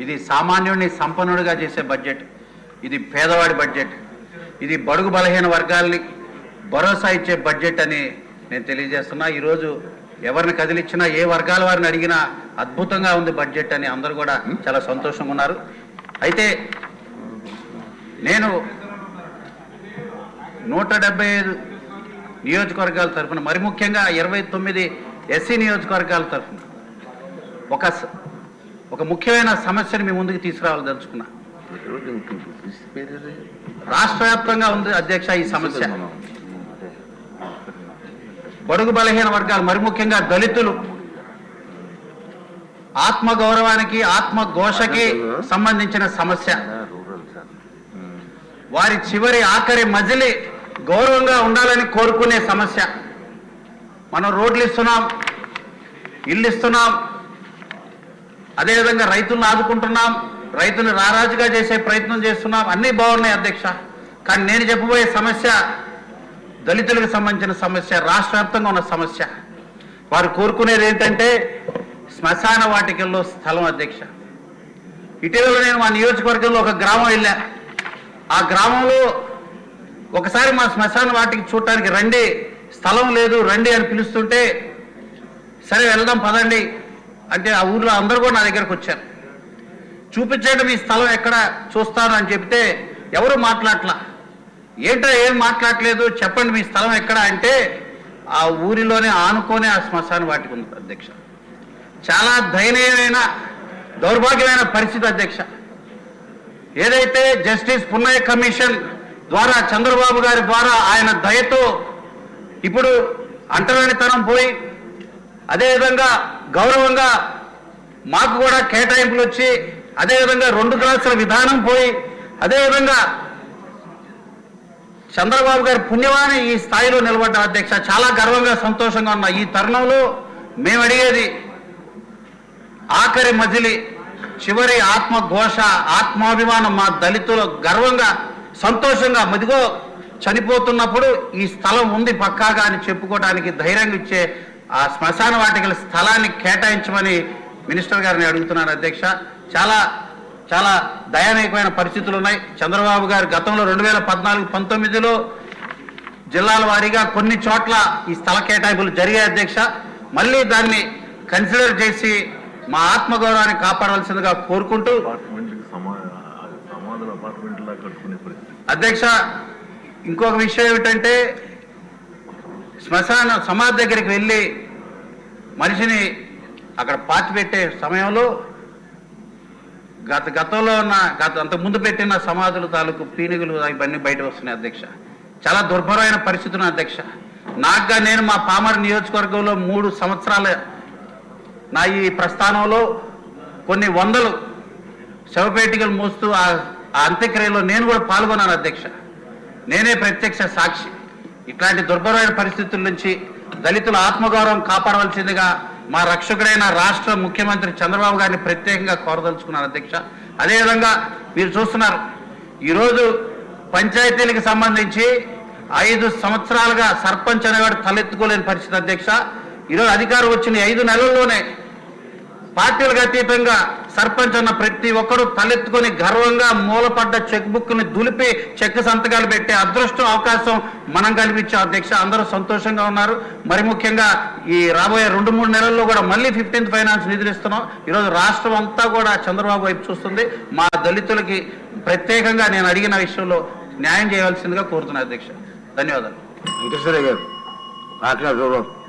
ఇది సామాన్యుడిని సంపన్నుడిగా చేసే బడ్జెట్. ఇది పేదవాడి బడ్జెట్. ఇది బడుగు బలహీన వర్గాల్ని భరోసా ఇచ్చే బడ్జెట్ అని నేను తెలియజేస్తున్నా. ఈరోజు ఎవరిని కదిలిచ్చినా ఏ వర్గాల వారిని అడిగినా అద్భుతంగా ఉంది బడ్జెట్ అని అందరూ కూడా చాలా సంతోషంగా ఉన్నారు. అయితే నేను నూట డెబ్బై ఐదు నియోజకవర్గాల తరఫున మరి ముఖ్యంగా ఇరవై తొమ్మిది ఎస్సీ నియోజకవర్గాల తరఫున ఒక స- ఒక ముఖ్యమైన సమస్యను మీ ముందుకు తీసుకురావాలదలుచుకున్నా రాష్ట్ర వ్యాప్తంగా ఉంది అధ్యక్ష ఈ సమస్య. బడుగు బలహీన వర్గాలు మరి ముఖ్యంగా దళితులు ఆత్మ గౌరవానికి సంబంధించిన సమస్య. వారి చివరి ఆఖరి మజిలి గౌరవంగా ఉండాలని కోరుకునే సమస్య. మనం రోడ్లు ఇస్తున్నాం ఇల్లు ఇస్తున్నాం అదేవిధంగా రైతులను ఆదుకుంటున్నాం రైతుని రారాజుగా చేసే ప్రయత్నం చేస్తున్నాం. అన్నీ బాగున్నాయి అధ్యక్ష. కానీ నేను చెప్పబోయే సమస్య దళితులకు సంబంధించిన సమస్య రాష్ట్రవ్యాప్తంగా ఉన్న సమస్య. వారు కోరుకునేది ఏంటంటే శ్మశాన వాటికల్లో స్థలం అధ్యక్ష. ఇటీవల నేను మా నియోజకవర్గంలో ఒక గ్రామం వెళ్ళా. ఆ గ్రామంలో ఒకసారి మా శ్మశాన వాటికి చూడటానికి రండి స్థలం లేదు రండి అని పిలుస్తుంటే సరే వెళ్దాం పదండి. అంటే ఆ ఊర్లో అందరూ కూడా నా దగ్గరకు వచ్చారు. చూపించండి మీ స్థలం ఎక్కడ చూస్తాను అని చెప్తే ఎవరు మాట్లాడలా ఏంటో ఏం మాట్లాడలేదు చెప్పండి మీ స్థలం ఎక్కడ అంటే ఆ ఊరిలోనే ఆనుకొని ఆ శ్మశాన వాటికి ఉంది అధ్యక్ష. చాలా దయనీయమైన దౌర్భాగ్యమైన పరిస్థితి అధ్యక్ష. ఏదైతే జస్టిస్ పున్నయ్య కమిషన్ ద్వారా చంద్రబాబు గారి ద్వారా ఆయన దయతో ఇప్పుడు అంటరానితనం పోయి అదేవిధంగా గౌరవంగా మాకు కూడా కేటాయింపులు వచ్చి అదేవిధంగా రెండు క్లాసుల విధానం పోయి అదేవిధంగా చంద్రబాబు గారి పుణ్యవాణి ఈ స్థాయిలో నిలబడ్డ అధ్యక్ష చాలా గర్వంగా సంతోషంగా ఉన్న ఈ తరుణంలో మేము అడిగేది ఆఖరి మజిలి చివరి ఆత్మ ఘోష ఆత్మాభిమానం మా దళితులు గర్వంగా సంతోషంగా మదిగో చనిపోతున్నప్పుడు ఈ స్థలం ఉంది పక్కాగా అని చెప్పుకోవడానికి ధైర్యం ఇచ్చే ఆ శ్మశాన వాటికల స్థలాన్ని కేటాయించమని మినిస్టర్ గారిని అడుగుతున్నాను అధ్యక్ష. చాలా చాలా దయనీయమైన పరిస్థితులు ఉన్నాయి. చంద్రబాబు గారు గతంలో రెండు వేల పద్నాలుగు పంతొమ్మిదిలో జిల్లాల వారీగా కొన్ని చోట్ల ఈ స్థల కేటాయింపులు జరిగాయి అధ్యక్ష. మళ్ళీ దాన్ని కన్సిడర్ చేసి మా ఆత్మగౌరవాన్ని కాపాడవలసిందిగా కోరుకుంటూ అధ్యక్ష ఇంకొక విషయం ఏమిటంటే శ్మశాన సమాధి దగ్గరికి వెళ్ళి మనిషిని అక్కడ పాతి పెట్టే సమయంలో గత గతంలో ఉన్న గత అంత ముందు పెట్టిన సమాధుల తాలూకు పీనుగులు ఇవన్నీ బయట వస్తున్నాయి అధ్యక్ష. చాలా దుర్భరమైన పరిస్థితులు అధ్యక్ష. నాకుగా నేను మా పామర్ నియోజకవర్గంలో మూడు సంవత్సరాల నా ఈ ప్రస్థానంలో కొన్ని వందలు శవపేటికలు మోస్తూ ఆ ఆ అంత్యక్రియలో నేను కూడా పాల్గొన్నాను అధ్యక్ష. నేనే ప్రత్యక్ష సాక్షి. ఇట్లాంటి దుర్భరమైన పరిస్థితుల నుంచి దళితుల ఆత్మగౌరవం కాపాడవలసిందిగా మా రక్షకుడైన రాష్ట్ర ముఖ్యమంత్రి చంద్రబాబు గారిని ప్రత్యేకంగా కోరదలుచుకున్నారు అధ్యక్ష. అదేవిధంగా మీరు చూస్తున్నారు ఈరోజు పంచాయతీలకు సంబంధించి ఐదు సంవత్సరాలుగా సర్పంచ్ అనేవాడు తలెత్తుకోలేని పరిస్థితి అధ్యక్ష. ఈరోజు అధికారం వచ్చిన ఐదు నెలల్లోనే పార్టీలకు అతీతంగా సర్పంచ్ అన్న ప్రతి ఒక్కరూ తలెత్తుకొని గర్వంగా మూలపడ్డ చెక్ బుక్ని దులిపి చెక్ సంతకాలు పెట్టే అదృష్టం అవకాశం మనం కల్పించే అధ్యక్ష. అందరూ సంతోషంగా ఉన్నారు. మరి ముఖ్యంగా ఈ రాబోయే రెండు మూడు నెలల్లో కూడా మళ్ళీ ఫిఫ్టీన్త్ ఫైనాన్స్ నిధులు ఇస్తున్నాం. ఈరోజు రాష్ట్రం అంతా కూడా చంద్రబాబు వైపు చూస్తుంది. మా దళితులకి ప్రత్యేకంగా నేను అడిగిన విషయంలో న్యాయం చేయవలసిందిగా కోరుతున్నాను అధ్యక్ష. ధన్యవాదాలు. వెంకటేశ్వర గారు మాట్లాడు